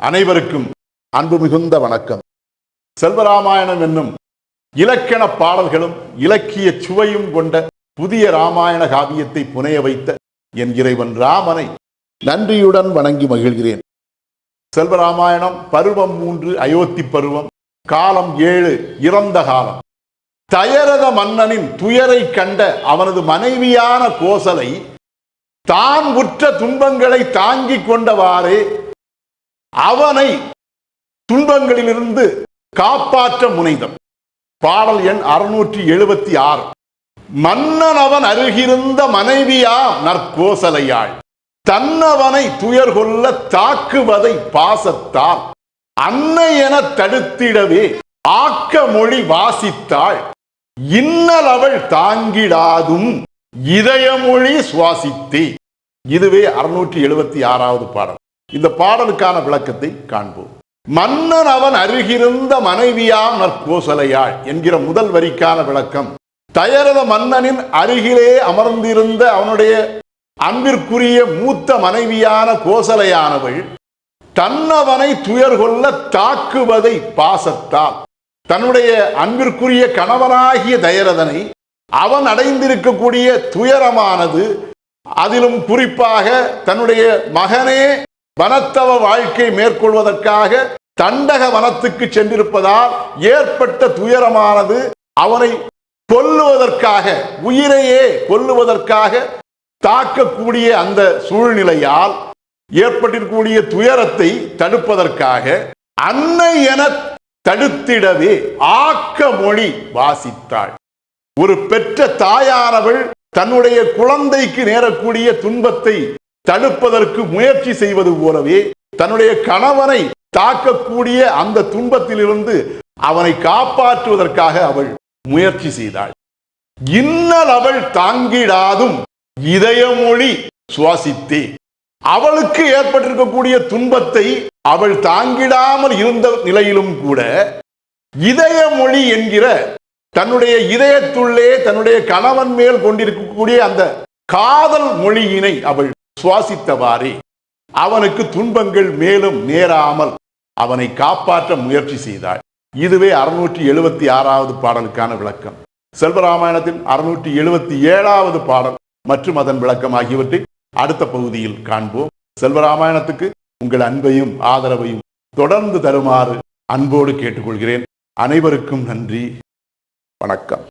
அனைவருக்கும் அன்பு மிகுந்த வணக்கம். செல்வராமாயணம் என்னும் இலக்கண பாடல்களும் இலக்கிய சுவையும் கொண்ட புதிய ராமாயண காவியத்தை புனைய வைத்த என் இறைவன் ராமனை நன்றியுடன் வணங்கி மகிழ்கிறேன். செல்வராமாயணம் பருவம் மூன்று அயோத்தி பருவம் காலம் ஏழு இறந்த காலம். தயரத மன்னனின் துயரை கண்ட அவனது மனைவியான கோசலை தான் உற்ற துன்பங்களை தாங்கிக் கொண்டவாறே அவனை துன்பங்களிலிருந்து காப்பாற்ற முனைந்தம் பாடல் எண் அறுநூற்றி எழுபத்தி ஆறு மன்னன் அவன் அருகிருந்த மனைவியா நற்கோசலையாள். தன்னவனை துயர் கொள்ள தாக்குவதை பாசத்தால். அன்னை என தடுத்திடவே ஆக்க மொழி வாசித்தாள். இன்னல் அவள் தாங்கிடாதும் இதயமொழி சுவாசித்தே. இதுவே அறுநூற்றி எழுபத்தி ஆறாவது பாடல். இந்த பாடலுக்கான விளக்கத்தை காண்போம். மன்னன் அவன் அருகிருந்த மனைவியாம் நற்கோசலையாள் என்கிற முதல் வரிக்கான விளக்கம். தயரத மன்னனின் அருகிலே அமர்ந்திருந்த அவனுடைய அன்பிற்குரிய மூத்த மனைவியான கோசலையானவள் தன்னவனை துயர் கொள்ள தாக்குவதை பாசத்தால். தன்னுடைய அன்பிற்குரிய கணவனாகிய தயரதனை அவன் அடைந்திருக்கக்கூடிய துயரமானது அதிலும் குறிப்பாக தன்னுடைய மகனே வனத்தவ வாழ்க்கை மேற்கொள்வதற்காக தண்டக வனத்துக்கு சென்றிருப்பதால் ஏற்பட்ட துயரமானது அவனை கொல்லுவதற்காக உயிரையே கொல்லுவதற்காக தாக்கக்கூடிய அந்த சூழ்நிலையால் ஏற்பட்டிருக்கக்கூடிய துயரத்தை தடுப்பதற்காக அன்னை என தடுத்திடவே ஆக்க மொழி வாசித்தாள். ஒரு பெற்ற தாயானவள் தன்னுடைய குழந்தைக்கு நேரக்கூடிய துன்பத்தை தடுப்பதற்கு முயற்சி செய்வது போலவே தன்னுடைய கணவனை தாக்கக்கூடிய அந்த துன்பத்திலிருந்து அவனை காப்பாற்றுவதற்காக அவள் முயற்சி செய்தாள். இன்னல் அவள் தாங்கிடாதும் இதயமொழி சுவாசித்தே. அவளுக்கு ஏற்பட்டிருக்கக்கூடிய துன்பத்தை அவள் தாங்கிடாமல் இருந்த நிலையிலும் கூட இதயமொழி என்கிற தன்னுடைய இதயத்துள்ளே தன்னுடைய கணவன் மேல் கொண்டிருக்கக்கூடிய அந்த காதல் மொழியினை அவள் சுவாசித்தவாறே. அவனுக்கு துன்பங்கள் மேலும் நேராமல் அவனை காப்பாற்ற முயற்சி செய்தாள். இதுவே அறுநூற்றி எழுபத்தி ஆறாவது பாடலுக்கான விளக்கம். செல்வராமாயணத்தின் அறுநூற்றி எழுபத்தி ஏழாவது பாடல் மற்றும் அதன் விளக்கம் ஆகியவற்றை அடுத்த பகுதியில் காண்போம். செல்வராமாயணத்துக்கு உங்கள் அன்பையும் ஆதரவையும் தொடர்ந்து தருமாறு அன்போடு கேட்டுக்கொள்கிறேன். அனைவருக்கும் நன்றி. வணக்கம்.